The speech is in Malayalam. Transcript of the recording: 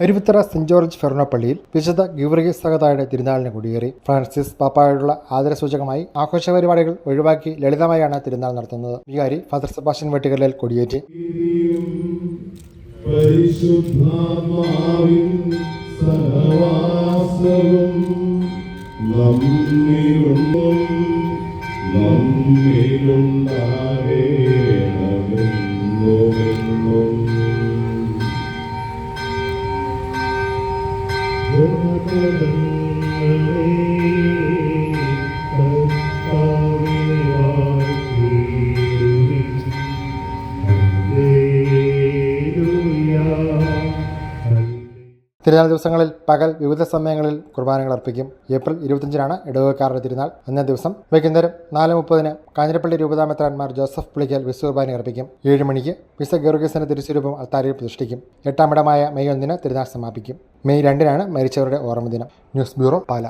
അരുവിത്തറ സെന്റ് ജോർജ് ഫെർണോ പള്ളിയിൽ വിശുദ്ധ ഗീവർഗീസ് സഹതായുടെ തിരുനാളിന് കുടിയേറി ഫ്രാൻസിസ് പാപ്പായോടുള്ള ആദരസൂചകമായി ആഘോഷ പരിപാടികൾ ഒഴിവാക്കി ലളിതമായാണ് തിരുനാൾ നടത്തുന്നത്. വികാരി ഫാദർ സെബാസ്റ്റ്യൻ വെട്ടുകല്ലിൽ കൊടിയേറ്റി. പരിശുദ്ധാത്മാവിൻ തിരുനാൾ ദിവസങ്ങളിൽ പകൽ വിവിധ സമയങ്ങളിൽ കുർബാനകൾ അർപ്പിക്കും. ഏപ്രിൽ ഇരുപത്തിയഞ്ചിനാണ് ഇടവക്കാരുടെ തിരുനാൾ. അന്നേ ദിവസം വൈകുന്നേരം നാല് മുപ്പതിന് കാഞ്ഞിരപ്പള്ളി രൂപതാമെത്രാൻമാർ ജോസഫ് പുളിക്കൽ വിശു കുർബാന അർപ്പിക്കും. ഏഴ് മണിക്ക് വിശ ഗർഗീസിന്റെ തിരുസ്വരൂപം അത്താരിയിൽ പ്രതിഷ്ഠിക്കും. എട്ടാം ഇടമായ മെയ് ഒന്നിന് തിരുനാൾ സമാപിക്കും. മെയ് രണ്ടിനാണ് മരിച്ചവരുടെ ഓർമ്മദിനം. News bureau Pala.